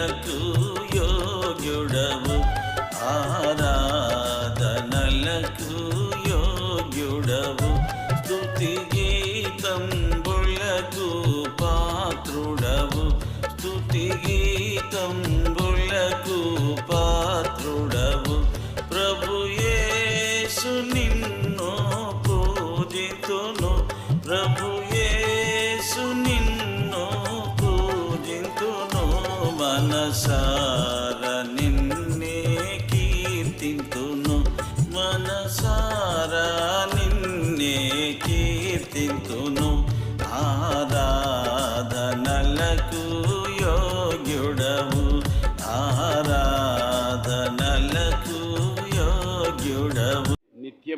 ఆరాధనలకు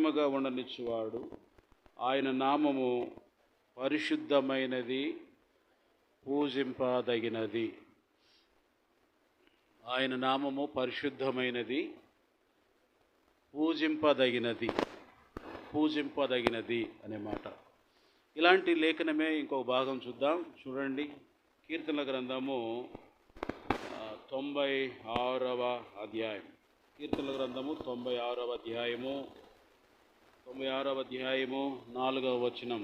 ప్రేమగా ఉండనిచ్చువాడు. ఆయన నామము పరిశుద్ధమైనది పూజింపదగినది. ఆయన నామము పరిశుద్ధమైనది పూజింపదగినది పూజింపదగినది అనే మాట. ఇలాంటి లేఖనమే ఇంకొక భాగం చూద్దాం. చూడండి కీర్తనల గ్రంథము తొంభై ఆరవ అధ్యాయం కీర్తన గ్రంథము తొంభై ఆరవ అధ్యాయము. తొంభై ఆరవ అధ్యాయము నాలుగవ వచనం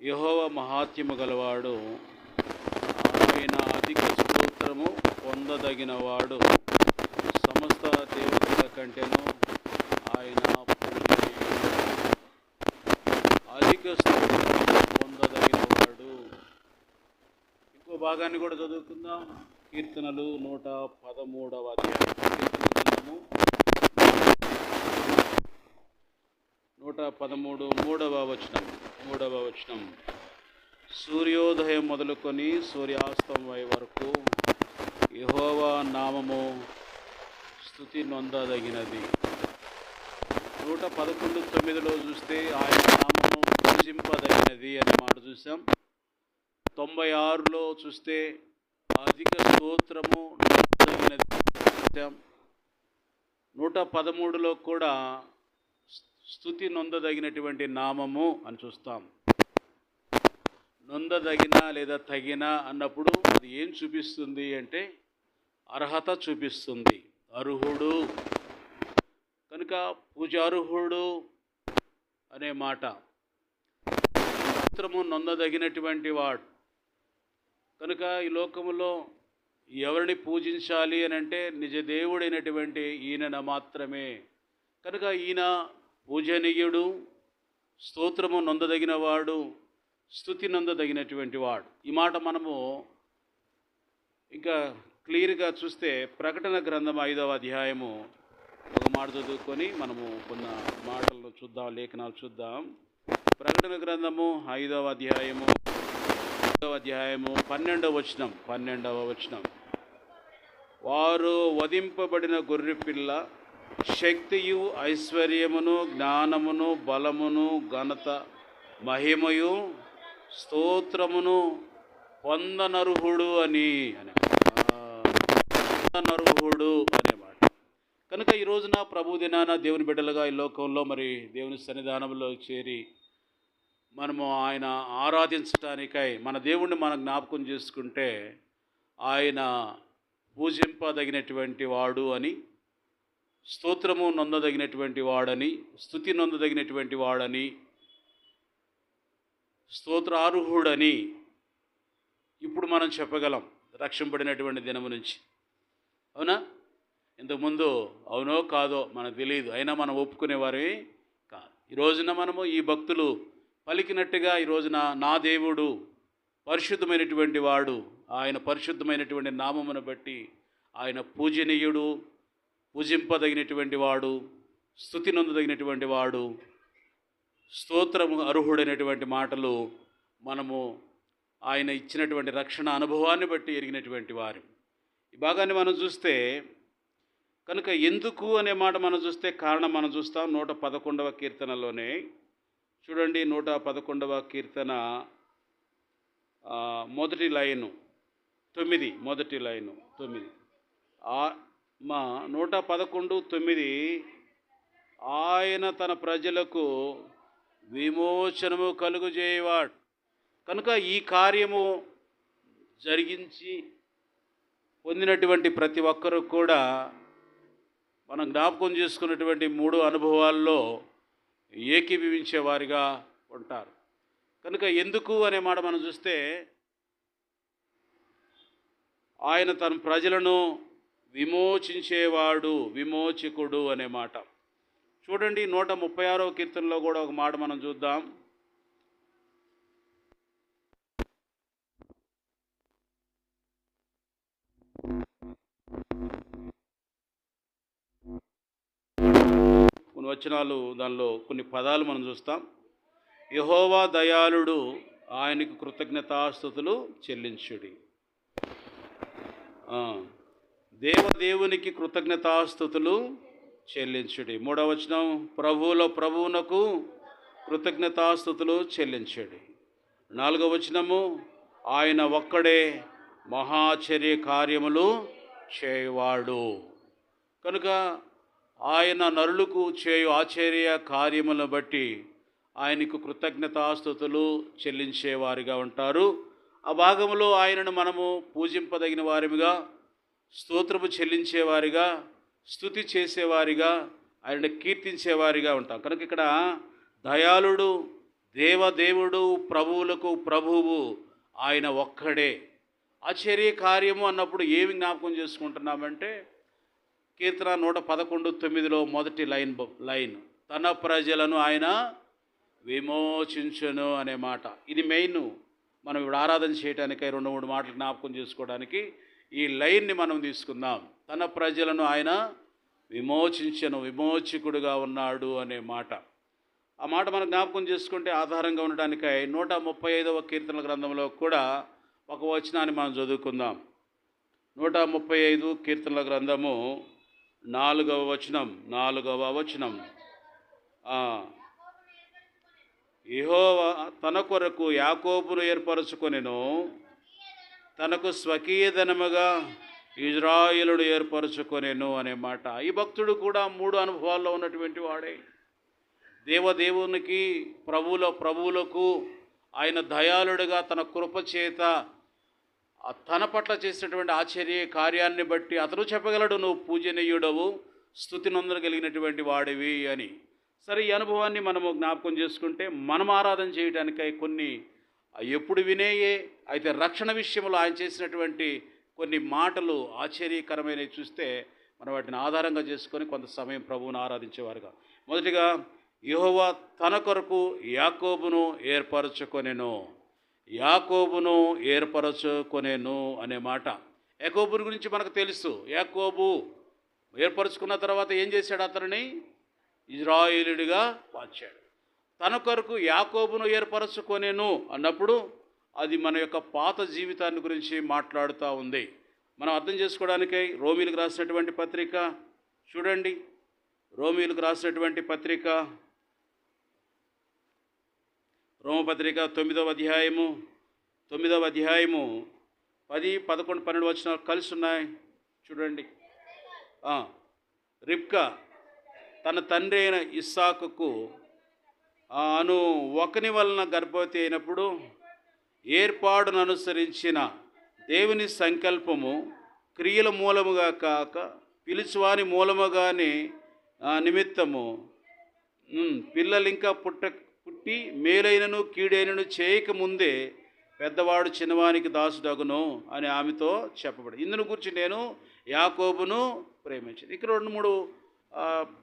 యహోవ మహాత్యము గలవాడు ఆయన అధిక స్తోత్రము పొందదగినవాడు సమస్త దేవతల కంటేను ఆయన అధిక స్తోత్రము పొందదగినవాడు. ఇంకో భాగాన్ని కూడా చదువుకుందాం. కీర్తనలు నూట పదమూడవ అధ్యాయం కీర్తన గ్రంథము నూట పదమూడు మూడవ వచనం మూడవ వచనం. సూర్యోదయం మొదలుకొని సూర్యాస్తమయ వరకు యహోవా నామము స్థుతి నొందదగినది. నూట పదకొండు తొమ్మిదిలో చూస్తే ఆయన నామము పూజింపదగినది అనే మాట చూసాం తొంభై ఆరులో చూస్తే అధిక స్తోత్రము నొందగినది చూసాం నూట పదమూడులో కూడా స్థుతి నొందదగినటువంటి నామము అని చూస్తాం. నొందదగిన లేదా తగిన అన్నప్పుడు అది ఏం చూపిస్తుంది అంటే అర్హత చూపిస్తుంది. అర్హుడు. కనుక పూజార్హుడు అనే మాట. మాత్రము నొందదగినటువంటి వాడు. కనుక ఈ లోకములో ఎవరిని పూజించాలి అని అంటే నిజ దేవుడైనటువంటి ఈయన మాత్రమే. కనుక ఈయన పూజనీయుడు స్తోత్రము నొందదగిన వాడు స్థుతి నొందదగినటువంటి వాడు. ఈ మాట మనము ఇంకా క్లియర్గా చూస్తే ప్రకటన గ్రంథం ఐదవ అధ్యాయము ఒక మాట చదువుకొని మనము కొన్న మాటలను చూద్దాం లేఖనాలు చూద్దాం. ప్రకటన గ్రంథము ఐదవ అధ్యాయము ఐదవ అధ్యాయము పన్నెండవ వచనం పన్నెండవ వచనం. వారు వధింపబడిన గొర్రెపిల్ల శక్తియు ఐశ్వర్యమును జ్ఞానమును బలమును ఘనత మహిమయు స్తోత్రమును పొందనర్హుడు అని అని పొందనర్హుడు అనే మాట. కనుక ఈ రోజున ప్రభు దినాన దేవుని బిడ్డలుగా ఈ లోకంలో మరి దేవుని సన్నిధానంలో చేరి మనము ఆయన ఆరాధించటానికై మన దేవుణ్ణి మనం జ్ఞాపకం చేసుకుంటే ఆయన పూజింపదగినటువంటి వాడు అని స్తోత్రము నొందదగినటువంటి వాడని స్థుతి నొందదగినటువంటి వాడని స్తోత్రార్హుడని ఇప్పుడు మనం చెప్పగలం రక్షింపడినటువంటి దినము నుంచి. అవునా? ఇంతకుముందు అవునో కాదో మనకు తెలియదు అయినా మనం ఒప్పుకునేవారే కాదు. ఈ రోజున మనము ఈ భక్తులు పలికినట్టుగా ఈ రోజున నా దేవుడు పరిశుద్ధమైనటువంటి వాడు ఆయన పరిశుద్ధమైనటువంటి నామమును బట్టి ఆయన పూజనీయుడు పూజింపదగినటువంటి వాడు స్థుతి నొందదగినటువంటి వాడు స్తోత్రము అర్హుడైనటువంటి మాటలు మనము ఆయన ఇచ్చినటువంటి రక్షణ అనుభవాన్ని బట్టి ఎరిగినటువంటి వారు ఈ భాగాన్ని మనం చూస్తే కనుక ఎందుకు అనే మాట మనం చూస్తే కారణం మనం చూస్తాం నూట పదకొండవ కీర్తనలోనే. చూడండి నూట పదకొండవ కీర్తన మొదటి లైను తొమ్మిది మొదటి లైను తొమ్మిది. ఆ మా నూట పదకొండు తొమ్మిది ఆయన తన ప్రజలకు విమోచనము కలుగుజేయవాడు కనుక ఈ కార్యము జరిగించి పొందినటువంటి ప్రతి ఒక్కరూ కూడా మనం జ్ఞాపకం చేసుకున్నటువంటి మూడు అనుభవాల్లో ఏకీభవించేవారిగా ఉంటారు. కనుక ఎందుకు అనే మాట మనం చూస్తే ఆయన తన ప్రజలను విమోచించేవాడు విమోచకుడు అనే మాట. చూడండి నూట ముప్పై ఆరవ కీర్తనలో కూడా ఒక మాట మనం చూద్దాం. కొన్ని వచనాలు దానిలో కొన్ని పదాలు మనం చూస్తాం. యహోవా దయాళుడు ఆయనకు కృతజ్ఞతాస్థుతులు చెల్లించుడి. దేవదేవునికి కృతజ్ఞతాస్థుతులు చెల్లించుడి. మూడవ వచనం ప్రభువుల ప్రభువునకు కృతజ్ఞతాస్థుతులు చెల్లించుడి. నాలుగవ వచనము ఆయన ఒక్కడే మహాచర్య కార్యములు చేయవాడు. కనుక ఆయన నరులకు చేయు ఆశ్చర్య కార్యములను బట్టి ఆయనకు కృతజ్ఞతాస్థుతులు చెల్లించేవారిగా ఉంటారు. ఆ భాగంలో ఆయనను మనము పూజింపదగిన వారిగా స్తోత్రము చెల్లించేవారిగా స్థుతి చేసేవారిగా ఆయన కీర్తించేవారిగా ఉంటాం. కనుక ఇక్కడ దయాళుడు దేవదేవుడు ప్రభువులకు ప్రభువు ఆయన ఒక్కడే. ఆశ్చర్య కార్యము అన్నప్పుడు ఏమి జ్ఞాపకం చేసుకుంటున్నామంటే కీర్తన నూట పదకొండు తొమ్మిదిలో మొదటి లైన్ లైన్ తన ప్రజలను ఆయన విమోచించును అనే మాట. ఇది మెయిన్. మనం ఇప్పుడు ఆరాధన చేయడానికై రెండు మూడు మాటలు జ్ఞాపకం చేసుకోవడానికి ఈ లైన్ని మనం తీసుకుందాం. తన ప్రజలను ఆయన విమోచించను విమోచకుడుగా ఉన్నాడు అనే మాట. ఆ మాట మనం జ్ఞాపకం చేసుకుంటే ఆధారంగా ఉండడానికై నూట ముప్పై ఐదవ కీర్తన గ్రంథంలో కూడా ఒక వచనాన్ని మనం చదువుకుందాం. నూట ముప్పై ఐదు కీర్తనల గ్రంథము నాలుగవ వచనం నాలుగవ వచనం. ఇహో తన కొరకు యాకోబును ఏర్పరచుకొనిను తనకు స్వకీయధనముగా ఇజ్రాయిలుడు ఏర్పరచుకొనేను అనే మాట. ఈ భక్తుడు కూడా మూడు అనుభవాల్లో ఉన్నటువంటి వాడే. దేవదేవునికి ప్రభువుల ప్రభువులకు ఆయన దయాళుడుగా తన కృపచేత తన పట్ల చేసినటువంటి ఆశ్చర్య కార్యాన్ని బట్టి అతను చెప్పగలడు నువ్వు పూజనీయుడవు స్థుతి నొందగలిగినటువంటి వాడివి అని. సరే ఈ అనుభవాన్ని మనము జ్ఞాపకం చేసుకుంటే మనం ఆరాధన చేయడానికై కొన్ని ఎప్పుడు వినేయే? అయితే రక్షణ విషయంలో ఆయన చేసినటువంటి కొన్ని మాటలు ఆశ్చర్యకరమైనవి చూస్తే మనం వాటిని ఆధారంగా చేసుకొని కొంత సమయం ప్రభువును ఆరాధించేవారుగా. మొదటిగా యహోవా తన కొరకు యాకోబును ఏర్పరచుకొనెను. యాకోబును ఏర్పరచుకొనేను అనే మాట. యాకోబుని గురించి మనకు తెలుసు. యాకోబు ఏర్పరచుకున్న తర్వాత ఏం చేశాడు అతనిని? ఇజ్రాయిలుడిగా మార్చాడు. తన కొరకు యాకోబును ఏర్పరచుకొనేను అన్నప్పుడు అది మన యొక్క పాత జీవితాన్ని గురించి మాట్లాడుతూ ఉంది. మనం అర్థం చేసుకోవడానికై రోమిలకు రాసినటువంటి పత్రిక చూడండి. రోమిలకు రాసినటువంటి పత్రిక రోమపత్రిక తొమ్మిదవ అధ్యాయము తొమ్మిదవ అధ్యాయము పది పదకొండు పన్నెండు వచ్చిన కలిసి ఉన్నాయి. చూడండి. ఆ, రిబ్కా తన తండ్రి అయిన ఇస్సాకుకు అను ఒకని వలన గర్భవతి అయినప్పుడు ఏర్పాటును అనుసరించిన దేవుని సంకల్పము క్రియల మూలముగా కాక పిలుచువాని మూలముగానే నిమిత్తము. పిల్లలు ఇంకా పుట్ట పుట్టి మేలైనను కీడైనను చేయకముందే పెద్దవాడు చిన్నవానికి దాసుడగును అని ఆమెతో చెప్పబడి ఇందును గురించి నేను యాకోబును ప్రేమించాను. ఇక్కడ రెండు మూడు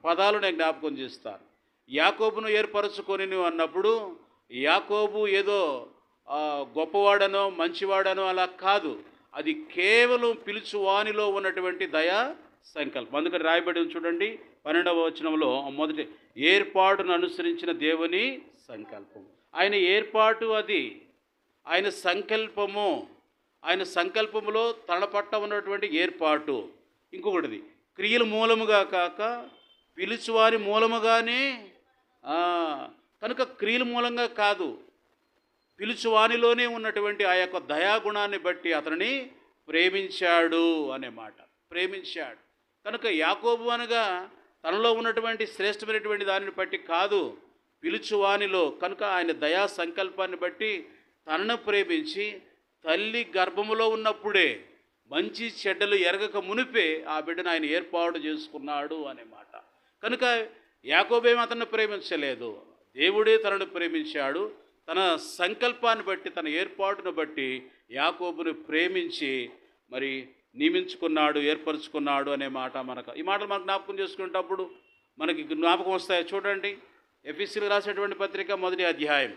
పదాలు నేను జ్ఞాపకం చేస్తాను. యాకోబును ఏర్పరచుకొని నువ్వు అన్నప్పుడు యాకోబు ఏదో గొప్పవాడనో మంచివాడనో అలా కాదు. అది కేవలం పిలుచువానిలో ఉన్నటువంటి దయా సంకల్పం. అందుకని రాయబడి ఉంది చూడండి పన్నెండవ వచనంలో మొదటి ఏర్పాటును అనుసరించిన దేవుని సంకల్పం. ఆయన ఏర్పాటు అది. ఆయన సంకల్పము. ఆయన సంకల్పములో తన పట్ల ఉన్నటువంటి ఏర్పాటు. ఇంకొకటిది క్రియల మూలముగా కాక పిలుచువారి మూలముగానే కనుక క్రియల మూలంగా కాదు పిలుచువానిలోనే ఉన్నటువంటి ఆ యొక్క దయాగుణాన్ని బట్టి అతనిని ప్రేమించాడు అనే మాట. ప్రేమించాడు. కనుక యాకోబు అనగా తనలో ఉన్నటువంటి శ్రేష్టమైనటువంటి దానిని బట్టి కాదు పిలుచువానిలో కనుక ఆయన దయా సంకల్పాన్ని బట్టి తనను ప్రేమించి తల్లి గర్భములో ఉన్నప్పుడే మంచి చెడ్డలు ఎరగక మునిపే ఆ బిడ్డను ఆయన ఏర్పాటు చేసుకున్నాడు అనే మాట. కనుక యాకోబేం అతన్ని ప్రేమించలేదు. దేవుడే తనను ప్రేమించాడు. తన సంకల్పాన్ని బట్టి తన ఏర్పాటును బట్టి యాకోబును ప్రేమించి మరి నియమించుకున్నాడు ఏర్పరచుకున్నాడు అనే మాట మనకు ఈ మాటలు మనకు జ్ఞాపకం చేసుకునేటప్పుడు మనకి జ్ఞాపకం వస్తాయి చూడండి. ఎఫీసీలు రాసేటువంటి పత్రిక మొదటి అధ్యాయం.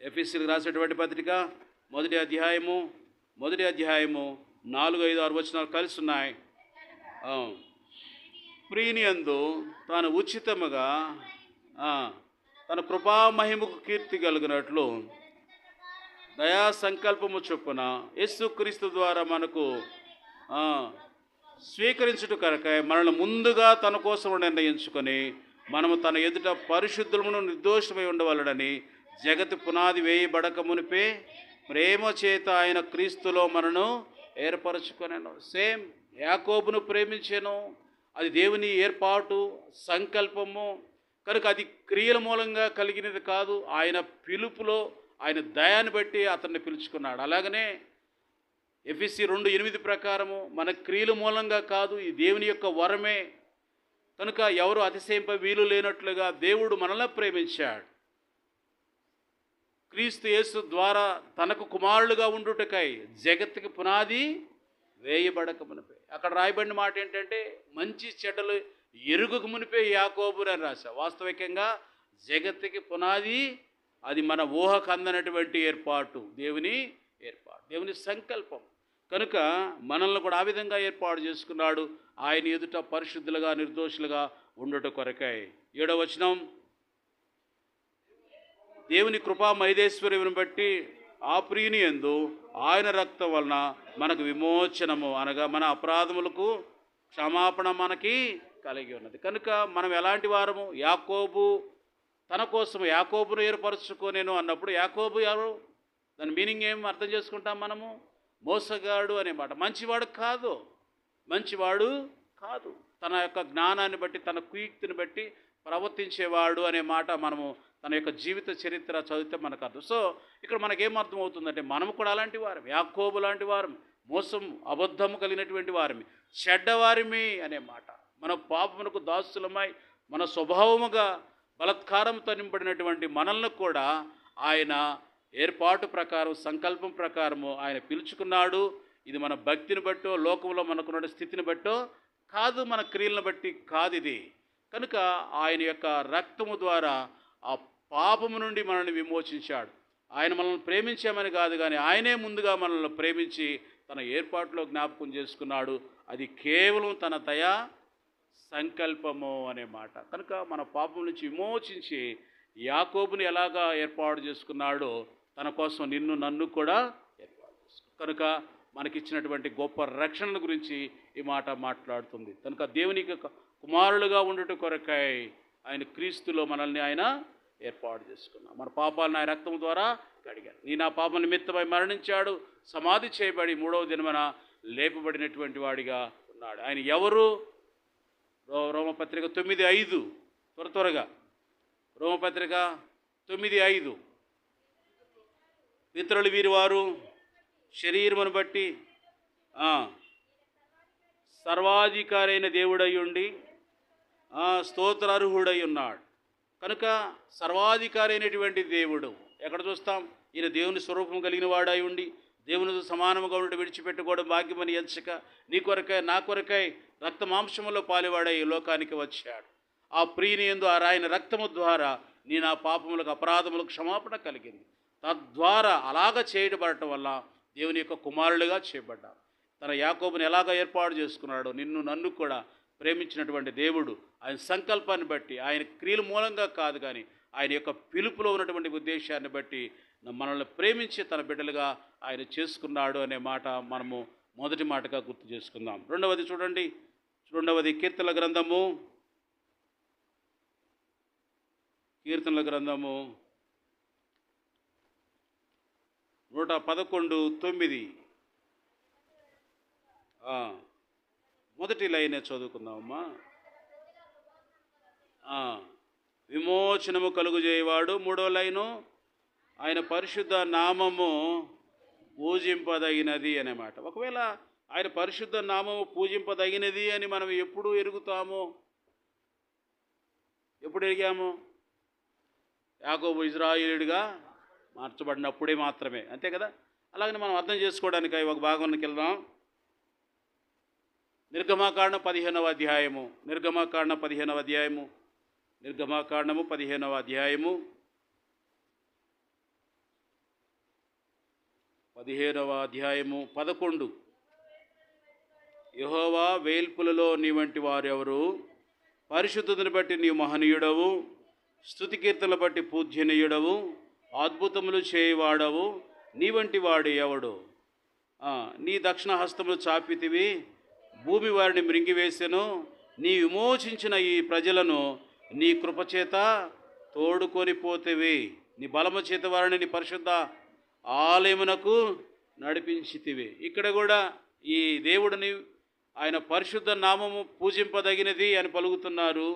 ఎఫీసీలు రాసేటువంటి పత్రిక మొదటి అధ్యాయము మొదటి అధ్యాయము నాలుగు ఐదు ఆరు వచనాలు కలిసి ఉన్నాయి. ప్రియుని అందు తాను ఉచితముగా తన కృపామహిమకు కీర్తి కలిగినట్లు దయా సంకల్పము చొప్పున యేసుక్రీస్తు ద్వారా మనకు స్వీకరించుట కనుక మనల్ని ముందుగా తన కోసం నిర్ణయించుకొని మనము తన ఎదుట పరిశుద్ధులను నిర్దోషమై ఉండవలడని జగతి పునాది వేయబడక మునిపే ప్రేమ చేత ఆయన క్రీస్తులో మనను ఏర్పరచుకొనను. సేమ్ యాకోబును ప్రేమించాను. అది దేవుని ఏర్పాటు సంకల్పము కనుక అది క్రియల మూలంగా కలిగినది కాదు. ఆయన పిలుపులో ఆయన దయాన్ని బట్టి అతన్ని పిలుచుకున్నాడు. అలాగనే ఎఫ్ఎస్సి రెండు ఎనిమిది ప్రకారము మన క్రియల మూలంగా కాదు ఈ దేవుని యొక్క వరమే. కనుక ఎవరు అతిశయింప వీలు లేనట్లుగా దేవుడు మనల్ని ప్రేమించాడు. క్రీస్తు యేసు ద్వారా తనకు కుమారులుగా ఉండుటకై జగత్తుకి పునాది వేయబడక మనపై అక్కడ రాయబడిన మాట ఏంటంటే మంచి చెడ్డలు ఎరుగుకు మునిపే యాకోబు అని రాశా వాస్తవికంగా జగత్తుకి పునాది అది మన ఊహకు అందనటువంటి ఏర్పాటు దేవుని ఏర్పాటు దేవుని సంకల్పం. కనుక మనల్ని కూడా ఆ విధంగా ఏర్పాటు చేసుకున్నాడు. ఆయన ఎదుట పరిశుద్ధులుగా నిర్దోషులుగా ఉండట కొరకై. ఏడవ వచనం. దేవుని కృపా మైదేశ్వర్యమును బట్టి ఆ ప్రియుని ఎందు ఆయన రక్తం వలన మనకు విమోచనము అనగా మన అపరాధములకు క్షమాపణ మనకి కలిగి ఉన్నది. కనుక మనం ఎలాంటి వారము? యాకోబు తన కోసం యాకోబును ఏర్పరచుకోనేను అన్నప్పుడు యాకోబు ఎవరు? దాని మీనింగ్ ఏం అర్థం చేసుకుంటాం మనము? మోసగాడు అనే మాట. మంచివాడు కాదు. మంచివాడు కాదు. తన యొక్క జ్ఞానాన్ని బట్టి తన కుయుక్తిని బట్టి ప్రవర్తించేవాడు అనే మాట మనము తన యొక్క జీవిత చరిత్ర చదివితే మనకు అర్థం. సో ఇక్కడ మనకేం అర్థమవుతుందంటే మనము కూడా అలాంటి వారం యాకోబు లాంటి వారం మోసం అబద్ధము కలిగినటువంటి వారిమి. చెడ్డవారిమి అనే మాట. మన పాపమునకు దాసులమై మన స్వభావముగా బలత్కారంతో నింపడినటువంటి మనల్ని కూడా ఆయన ఏర్పాటు ప్రకారం సంకల్పం ప్రకారము ఆయన పిలుచుకున్నాడు. ఇది మన భక్తిని బట్టో లోకంలో మనకున్న స్థితిని బట్టో కాదు మన క్రియలను బట్టి కాదు ఇది. కనుక ఆయన యొక్క రక్తము ద్వారా ఆ పాపము నుండి మనల్ని విమోచించాడు. ఆయన మనల్ని ప్రేమించామని కాదు కానీ ఆయనే ముందుగా మనల్ని ప్రేమించి తన ఏర్పాటులో జ్ఞాపకం చేసుకున్నాడు. అది కేవలం తన దయా సంకల్పము అనే మాట. కనుక మన పాపం నుంచి విమోచించి యాకోబుని ఎలాగా ఏర్పాటు చేసుకున్నాడో తన కోసం నిన్ను నన్ను కూడా ఏర్పాటు చేసుకున్నాడు కనుక మనకిచ్చినటువంటి గొప్ప రక్షణ గురించి ఈ మాట మాట్లాడుతుంది. కనుక దేవునికి కుమారులుగా ఉండటం కొరకై ఆయన క్రీస్తులో మనల్ని ఆయన ఏర్పాటు చేసుకున్నావు మన పాపాలను ఆయన రక్తం ద్వారా కడిగాను నీ నా పాప నిమిత్తమై మరణించాడు. సమాధి చేయబడి మూడవ దినమన లేపబడినటువంటి వాడిగా ఉన్నాడు. ఆయన ఎవరు? రో రోమపత్రిక తొమ్మిది ఐదు. త్వర త్వరగా. రోమపత్రిక తొమ్మిది ఐదు. మిత్రులు వీరి వారు శరీరమును బట్టి సర్వాధికారైన దేవుడై ఉండి స్తోత్రార్హుడై ఉన్నాడు. కనుక సర్వాధికారి అయినటువంటి దేవుడు ఎక్కడ చూస్తాం? ఈయన దేవుని స్వరూపం కలిగిన వాడై ఉండి దేవునితో సమానముగా ఉండి విడిచిపెట్టుకోవడం భాగ్యమని ఎంచక నీ కొరకై నా కొరకై రక్త మాంసములో పాలివాడై ఈ లోకానికి వచ్చాడు. ఆ ప్రియుని ఎందు ఆ రాయన రక్తము ద్వారా నీ నా పాపములకు అపరాధములకు క్షమాపణ కలిగింది. తద్వారా అలాగ చేయబడటం వల్ల దేవుని యొక్క కుమారులుగా చేయబడ్డారు తన యాకోబుని ఎలాగ ఏర్పాటు చేసుకున్నాడో నిన్ను నన్ను కూడా ప్రేమించినటువంటి దేవుడు ఆయన సంకల్పాన్ని బట్టి ఆయన క్రియల మూలంగా కాదు కానీ ఆయన యొక్క పిలుపులో ఉన్నటువంటి ఉద్దేశాన్ని బట్టి మనల్ని ప్రేమించి తన బిడ్డలుగా ఆయన చేసుకున్నాడు అనే మాట మనము మొదటి మాటగా గుర్తు చేసుకుందాం. రెండవది చూడండి. రెండవది కీర్తనల గ్రంథము. కీర్తనల గ్రంథము నూట పదకొండు తొమ్మిది. మొదటి లైనే చదువుకుందామమ్మా. విమోచనము కలుగు చేయవాడు. మూడో లైను ఆయన పరిశుద్ధ నామము పూజింపదగినది అన్నమాట ఒకవేళ ఆయన పరిశుద్ధ నామము పూజింపదగినది అని మనం ఎప్పుడు ఎరుగుతాము? ఎప్పుడు ఎరిగాము? యాకోబు ఇజ్రాయిలుడిగా మార్చబడినప్పుడే మాత్రమే. అంతే కదా? అలాగని మనం అర్థం చేసుకోవడానికి ఒక భాగంలోకి వెళ్దాం. నిర్గమాకాండం పదిహేనవ అధ్యాయము నిర్గమాకాండం పదిహేనవ అధ్యాయము నిర్గమాకాండము పదిహేనవ అధ్యాయము పదిహేనవ అధ్యాయము పదకొండు. యహోవా వేల్పులలో నీ వంటి వారెవరు? పరిశుద్ధతను బట్టి నీ మహనీయుడవు స్థుతి కీర్తనలు బట్టి పూజ్యనీయుడవు అద్భుతములు చేయవాడవు నీ వంటి వాడు ఎవడు? నీ దక్షిణ హస్తములు చాపితివి భూమి వారిని మృంగివేసెను. నీ విమోచించిన ఈ ప్రజలను నీ కృపచేత తోడుకొని పోతేవి నీ బలము చేత వారిని నీ పరిశుద్ధ ఆలయమునకు నడిపించితివి. ఇక్కడ కూడా ఈ దేవుడిని ఆయన పరిశుద్ధ నామము పూజింపదగినది అని పలుకుతున్నారు.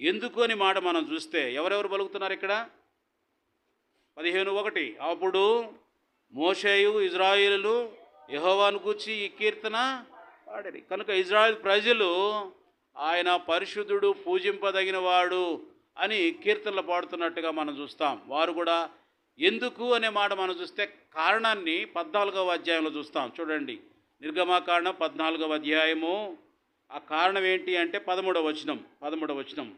ఎందుకు అని మాట మనం చూస్తే ఎవరెవరు పలుకుతున్నారు ఇక్కడ? పదిహేను ఒకటి. అప్పుడు మోషేయు ఇజ్రాయిలు యహోవాను గూర్చి ఈ కీర్తన పాడరి కనుక ఇజ్రాయెల్ ప్రజలు ఆయన పరిశుద్ధుడు పూజింపదగిన వాడు అని కీర్తనలు పాడుతున్నట్టుగా మనం చూస్తాం. వారు కూడా ఎందుకు అనే మాట మనం చూస్తే కారణాన్ని పద్నాలుగవ అధ్యాయంలో చూస్తాం. చూడండి. నిర్గమాకారణం పద్నాలుగవ అధ్యాయము. ఆ కారణం ఏంటి అంటే పదమూడవ వచనం. పదమూడవ వచనం.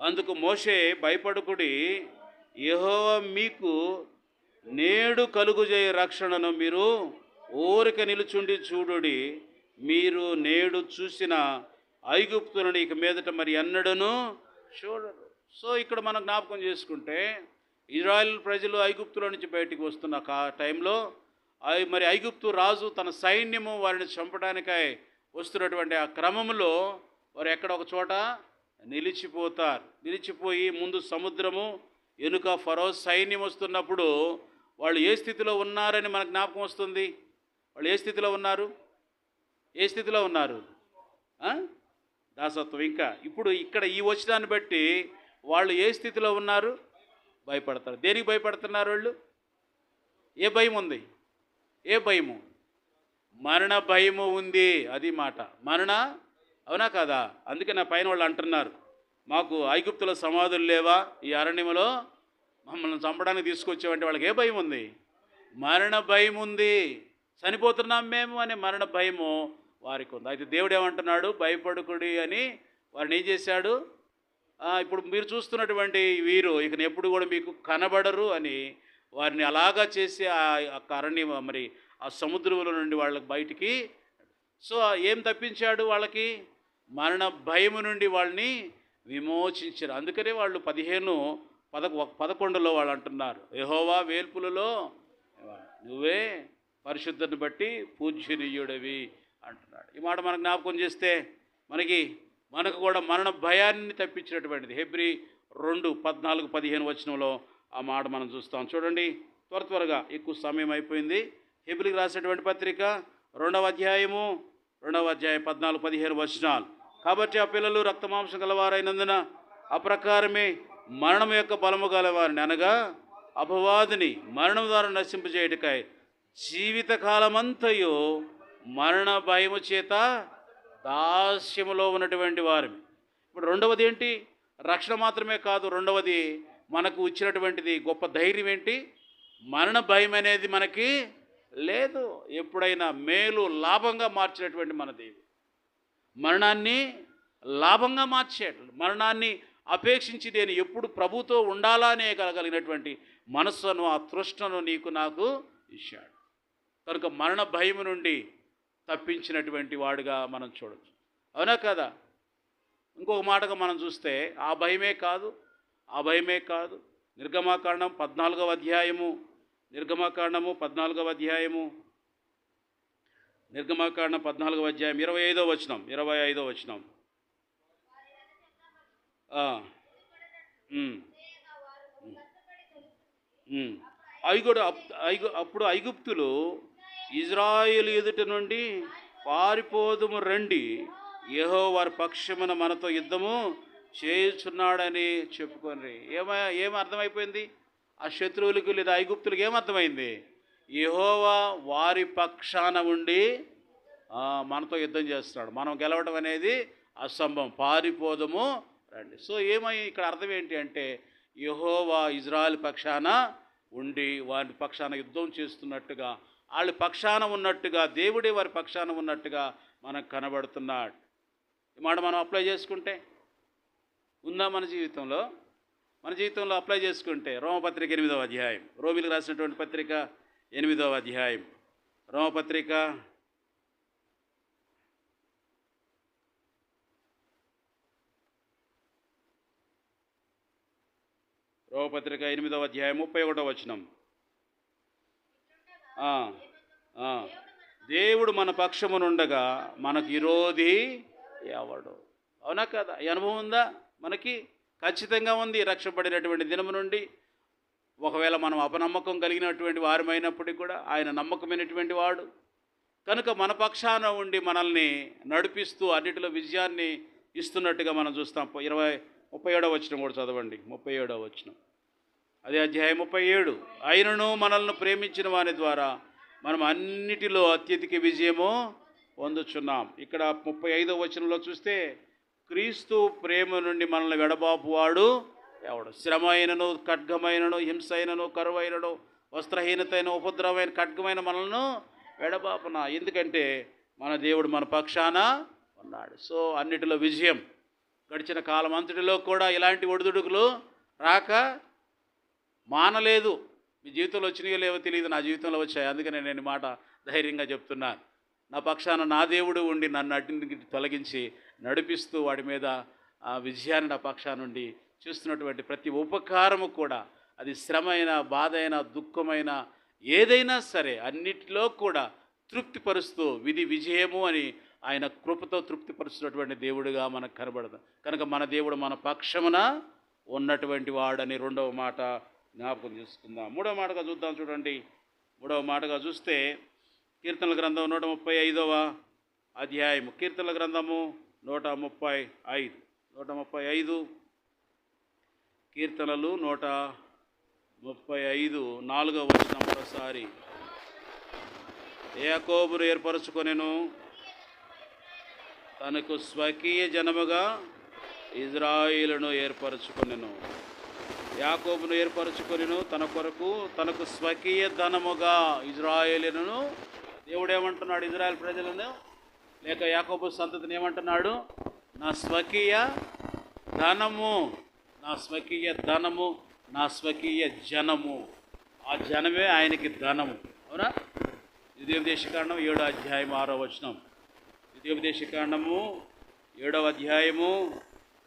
అందుకు మోషే భయపడుకుడి యెహోవా మీకు నేడు కలుగుజే రక్షణను మీరు ఊరిక నిలుచుండి చూడుడి మీరు నేడు చూసిన ఐగుప్తులను ఇక మీదట మరి ఎన్నడను చూడరు. సో ఇక్కడ మనం జ్ఞాపకం చేసుకుంటే ఇజ్రాయెల్ ప్రజలు ఐగుప్తుల నుంచి బయటికి వస్తున్న కా టైంలో మరి ఐగుప్తు రాజు తన సైన్యము వారిని చంపడానికై వస్తున్నటువంటి ఆ క్రమంలో వారు ఎక్కడ ఒక చోట నిలిచిపోతారు. నిలిచిపోయి ముందు సముద్రము వెనుక ఫరో సైన్యం వస్తున్నప్పుడు వాళ్ళు ఏ స్థితిలో ఉన్నారని మనకు జ్ఞాపకం వస్తుంది? వాళ్ళు ఏ స్థితిలో ఉన్నారు? ఏ స్థితిలో ఉన్నారు? దాసత్వం ఇంకా. ఇప్పుడు ఇక్కడ ఈ వచ్చినాన్ని బట్టి వాళ్ళు ఏ స్థితిలో ఉన్నారు? భయపడతారు. దేనికి భయపడుతున్నారు వాళ్ళు? ఏ భయం ఉంది? ఏ భయము? మరణ భయము ఉంది. అది మాట. మరణ? అవునా కదా? అందుకే నా పైన వాళ్ళు అంటున్నారు. మాకు ఐగుప్తుల సమాధులు లేవా? ఈ అరణ్యములో మమ్మల్ని చంపడానికి తీసుకొచ్చామంటే వాళ్ళకి ఏ భయం ఉంది? మరణ భయం ఉంది. చనిపోతున్నాం మేము అనే మరణ భయము వారికి ఉంది అయితే దేవుడు ఏమంటున్నాడు భయపడుకుడి అని వారిని ఏం చేశాడు? ఇప్పుడు మీరు చూస్తున్నటువంటి వీరు ఇక ఎప్పుడు కూడా మీకు కనబడరు అని వారిని అలాగా చేసి ఆ కరణి మరి ఆ సముద్రంలో నుండి వాళ్ళకి బయటికి సో ఏం తప్పించాడు వాళ్ళకి? మరణ భయము నుండి వాళ్ళని విమోచించారు. అందుకనే వాళ్ళు పదిహేను పదకొండులో వాళ్ళు అంటున్నారు. యహోవా వేల్పులలో నువ్వే పరిశుద్ధతను బట్టి పూజ్యనీయుడవి అంటున్నాడు. ఈ మాట మనకు జ్ఞాపకం చేస్తే మనకి మనకు కూడా మరణ భయాన్ని తప్పించినటువంటిది. హెబ్రి రెండు పద్నాలుగు పదిహేను వచనంలో ఆ మాట మనం చూస్తాం. చూడండి త్వర త్వరగా ఎక్కువ సమయం అయిపోయింది. హెబ్రికి రాసినటువంటి పత్రిక రెండవ అధ్యాయము రెండవ అధ్యాయం పద్నాలుగు పదిహేను వచనాలు. కాబట్టి ఆ పిల్లలు రక్తమాంసం గలవారైనందున ఆ ప్రకారమే మరణం యొక్క బలము గలవారిని అనగా అపవాదిని మరణం ద్వారా నశింపజేయటకాయ జీవితకాలమంతయు మరణ భయము చేత దాస్యములో ఉన్నటువంటి వారిని ఇప్పుడు రెండవది ఏంటి? రక్షణ మాత్రమే కాదు రెండవది మనకు వచ్చినటువంటిది గొప్ప ధైర్యం ఏంటి? మరణ భయం అనేది మనకి లేదు. ఎప్పుడైనా మేలు లాభంగా మార్చినటువంటి మన దేవి. మరణాన్ని లాభంగా మార్చేట మరణాన్ని అపేక్షించి నేను ఎప్పుడు ప్రభుతో ఉండాలనే కలగలిగినటువంటి మనస్సును ఆ తృష్ణను నీకు నాకు ఇచ్చాడు. కనుక మరణ భయం నుండి తప్పించినటువంటి వాడుగా మనం చూడొచ్చు. అవునా కదా? ఇంకొక మాటగా మనం చూస్తే ఆ భయమే కాదు ఆ భయమే కాదు. నిర్గమాకాండం పద్నాలుగవ అధ్యాయము నిర్గమాకాండము పద్నాలుగవ అధ్యాయము నిర్గమాకాండం పద్నాలుగవ అధ్యాయం ఇరవై ఐదో వచనం ఇరవై ఐదో వచనం. ఐగుడు అప్- ఐగు అప్పుడు ఐగుప్తులు ఇజ్రాయిల్ ఎదుట నుండి పారిపోదుము రండి. ఏహో వారి పక్షమున మనతో యుద్ధము చేయుచున్నాడని చెప్పుకొని ఏమ ఏం అర్థమైపోయింది? ఆ శత్రువులకు లేదా ఐగుప్తులకు ఏమర్థమైంది ఎహోవా వారి పక్షాన ఉండి మనతో యుద్ధం చేస్తున్నాడు. మనం గెలవడం అనేది అసంభవం. పారిపోదము రండి. సో ఏమై ఇక్కడ అర్థం ఏంటి అంటే యహోవా ఇజ్రాయెల్ పక్షాన ఉండి వారి పక్షాన యుద్ధం చేస్తున్నట్టుగా వాళ్ళ పక్షాన ఉన్నట్టుగా దేవుడే వారి పక్షాన ఉన్నట్టుగా మనకు కనబడుతున్నాడు. మాట మనం అప్లై చేసుకుంటే ఉందా మన జీవితంలో? మన జీవితంలో అప్లై చేసుకుంటే రోమపత్రిక ఎనిమిదవ అధ్యాయం రోమిలకు రాసినటువంటి పత్రిక ఎనిమిదవ అధ్యాయం రోమపత్రిక రోమపత్రిక ఎనిమిదవ అధ్యాయం ముప్పై ఒకటో వచనం. దేవుడు మన పక్షమునుండగా మనకు విరోధి ఎవడు? అవునా కదా? ఈ అనుభవం ఉందా? మనకి ఖచ్చితంగా ఉంది. రక్షపడినటువంటి దినము నుండి ఒకవేళ మనం అపనమ్మకం కలిగినటువంటి వారమైనప్పటికీ కూడా ఆయన నమ్మకమైనటువంటి వాడు. కనుక మన పక్షాన ఉండి మనల్ని నడిపిస్తూ అన్నిటిలో విజయాన్ని ఇస్తున్నట్టుగా మనం చూస్తాం. ఇరవై ముప్పై ఏడవ వచ్చిన కూడా చదవండి. ముప్పై ఏడవ వచ్చినాం అదే అధ్యాయం ముప్పై ఏడు. ఆయనను మనల్ని ప్రేమించిన వారి ద్వారా మనం అన్నిటిలో అత్యధిక విజయము పొందుచున్నాం. ఇక్కడ ముప్పై ఐదవ వచనంలో చూస్తే క్రీస్తు ప్రేమ నుండి మనల్ని వెడబాపువాడు ఎవడు? శ్రమ అయినను ఖడ్గమైనను హింస అయినను కరువైనను వస్త్రహీనతైన ఉపద్రవమైన ఖడ్గమైన మనల్ని వెడబాపున? ఎందుకంటే మన దేవుడు మన పక్షాన ఉన్నాడు. సో అన్నిటిలో విజయం. గడిచిన కాలం అంతటిలో కూడా ఇలాంటి ఒడిదుడుకులు రాక మానలేదు. మీ జీవితంలో వచ్చినాయో లేవో తెలియదు నా జీవితంలో వచ్చాయి. అందుకనే నేను ఈ మాట ధైర్యంగా చెప్తున్నాను నా పక్షాన నా దేవుడు ఉండి నన్ను అడ్డింటికి తొలగించి నడిపిస్తూ వాడి మీద ఆ విజయాన్ని నా పక్షాన నుండి చూస్తున్నటువంటి ప్రతి ఉపకారము కూడా అది శ్రమ అయినా బాధ అయినా దుఃఖమైన ఏదైనా సరే అన్నిటిలో కూడా తృప్తిపరుస్తూ విధి విజయము అని ఆయన కృపతో తృప్తిపరుస్తున్నటువంటి దేవుడిగా మనకు కనబడదు. కనుక మన దేవుడు మన పక్షమున ఉన్నటువంటి వాడని రెండవ మాట జ్ఞాపకం చేసుకుందాం. మూడవ మాటగా చూద్దాం చూడండి. మూడవ మాటగా చూస్తే కీర్తనల గ్రంథం నూట ముప్పై ఐదవ అధ్యాయము. కీర్తనల గ్రంథము నూట ముప్పై ఐదు. నూట ముప్పై ఐదు. కీర్తనలు నూట ముప్పై ఐదు. నాలుగవ వచ్చిన మరోసారి యాకోబును ఏర్పరచుకొనెను. తనకు స్వకీయ జనముగా ఇజ్రాయిలును ఏర్పరచుకొనెను. యాకోబును ఏర్పరచుకొనిను తన కొరకు తనకు స్వకీయ ధనముగా ఇజ్రాయేలును దేవుడు ఏమంటున్నాడు ఇజ్రాయెల్ ప్రజలను? లేక యాకోబు సంతతిని ఏమంటున్నాడు? నా స్వకీయ ధనము నా స్వకీయ ధనము నా స్వకీయ జనము. ఆ జనమే ఆయనకి ధనము. అవునా? ద్వితీయోపదేశకాండం ఏడో అధ్యాయం ఆరో వచనం. ద్వితీయోపదేశకాండము ఏడవ అధ్యాయము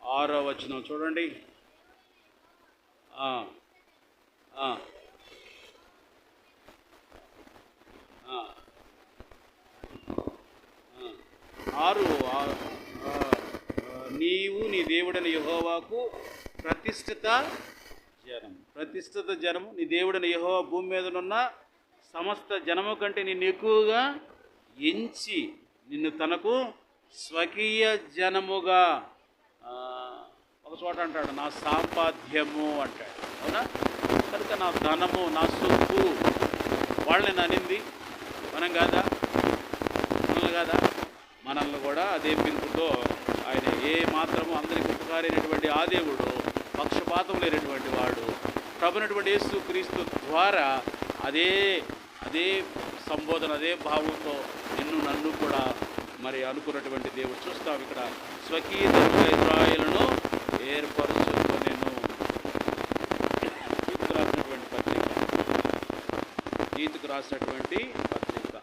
ఆరో వచనం. చూడండి. ఆరు. నీవు నీ దేవుడని యహోవాకు ప్రతిష్ఠిత జనం. ప్రతిష్ఠిత జనము. నీ దేవుడైన యహోవా భూమి మీదనున్న సమస్త జనము కంటే నిన్ను ఎక్కువగా ఎంచి నిన్ను తనకు స్వకీయ జనముగా ఒక చోట అంటాడు నా సాంపాద్యము అంటాడు. అవునా? కనుక నా ధనము నా సొత్తు వాళ్ళని ననింది. మనం కాదా? మనల్ని కాదా? మనల్ని కూడా అదే పిలుపుతో ఆయన ఏ మాత్రము అందరికి ఉపకారైనటువంటి ఆ దేవుడు పక్షపాతం లేనటువంటి వాడు ప్రభునటువంటి యేసు క్రీస్తు ద్వారా అదే అదే సంబోధన అదే భావంతో నిన్ను నన్ను కూడా మరి అనుకున్నటువంటి దేవుడు చూస్తాం ఇక్కడ. స్వకీయ ధర్మ ఏర్పరచుకొనెను గీతుకు రాసినటువంటి పత్రిక. గీతుకు రాసినటువంటి పత్రిక.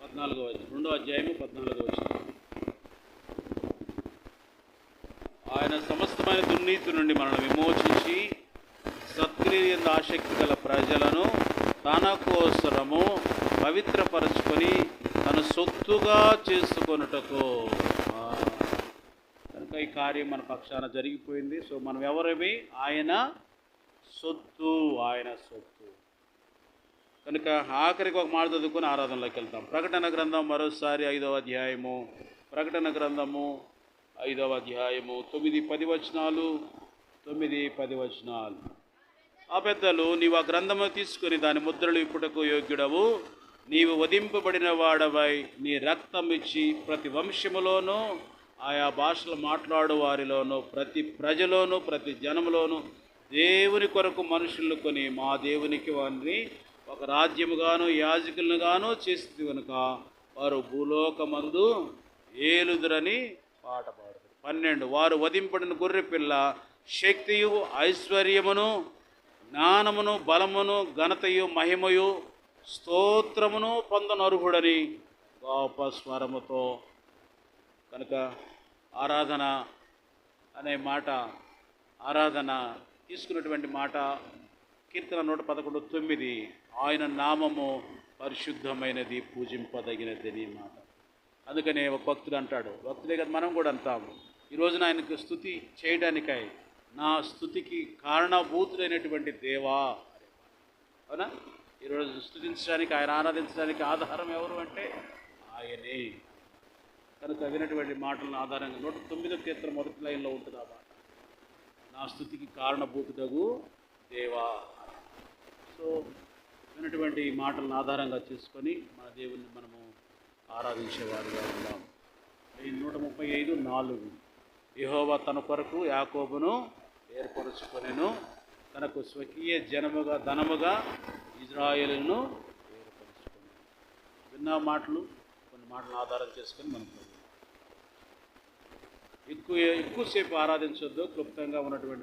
పద్నాలుగో రెండో అధ్యాయము పద్నాలుగో ఆయన సమస్తమైన దుర్నీతి నుండి మనల్ని విమోచించి సత్క్రియ ఆసక్తి గల ప్రజలను తన కోసరము పవిత్రపరచుకొని తన సొత్తుగా చేసుకొనుటకు. కనుక ఈ కార్యం మన పక్షాన జరిగిపోయింది. సో మనం ఎవరమి ఆయన సొత్తు ఆయన సొత్తు. కనుక ఆఖరికి ఒక మాట చదువుకొని ఆరాధనలోకి వెళ్తాం. ప్రకటన గ్రంథం మరోసారి ఐదవ అధ్యాయము. ప్రకటన గ్రంథము ఐదవ అధ్యాయము. తొమ్మిది పది వచనాలు తొమ్మిది పది వచనాలు. ఆ పెద్దలు నీవు ఆ గ్రంథము తీసుకుని దాని ముద్రలు ఇప్పుటకు యోగ్యుడవు. నీవు వధింపబడిన వాడవై నీ రక్తం ఇచ్చి ప్రతి వంశములోనూ ఆయా భాషలు మాట్లాడు వారిలోనూ ప్రతి ప్రజలోనూ ప్రతి జనములోనూ దేవుని కొరకు మనుషులను కొని మా దేవునికి వారిని ఒక రాజ్యముగాను యాజకులనుగాను చేస్తుంది కనుక వారు భూలోకమందు ఏలుదురని పాట పాడుతారు పన్నెండు వారు వధింపడిన గొర్రె పిల్ల శక్తియు ఐశ్వర్యమును జ్ఞానమును బలమును ఘనతయు మహిమయు స్తోత్రమును పొందనర్హుడని గొప్ప స్వరముతో. కనుక ఆరాధన అనే మాట ఆరాధన తీసుకున్నటువంటి మాట కీర్తన నూట పదకొండు తొమ్మిది ఆయన నామము పరిశుద్ధమైనది పూజింపదగినది అని మాట. అందుకనే ఒక భక్తుడు అంటాడు భక్తుడే కదా మనం కూడా అంటాము. ఈ రోజున ఆయనకు స్థుతి చేయడానికై నా స్థుతికి కారణభూతుడైనటువంటి దేవా అవునా? ఈరోజు స్థుతించడానికి ఆయన ఆరాధించడానికి ఆధారం ఎవరు అంటే ఆయనే. కనుక వినటువంటి మాటలను ఆధారంగా నూట తొమ్మిదో కీర్తన మొదటి లైన్లో ఉంటుంది ఆ మాట. నా స్థుతికి కారణభూతుడగు దేవా. సో వినటువంటి మాటలను ఆధారంగా చేసుకొని మన దేవుణ్ణి మనము ఆరాధించేవారుగా ఉన్నాం. నూట ముప్పై ఐదు నాలుగు. యహోవా తన కొరకు యాకోబును ఏర్పరచుకొనెను. తనకు స్వకీయ జనముగా ధనముగా ఇజ్రాయేలును ఏర్పరచుకొని విన్న మాటలు కొన్ని మాటలను ఆధారం చేసుకొని మనం ఎక్కువ ఎక్కువసేపు ఆరాధించొద్దు క్లుప్తంగా ఉన్నటువంటి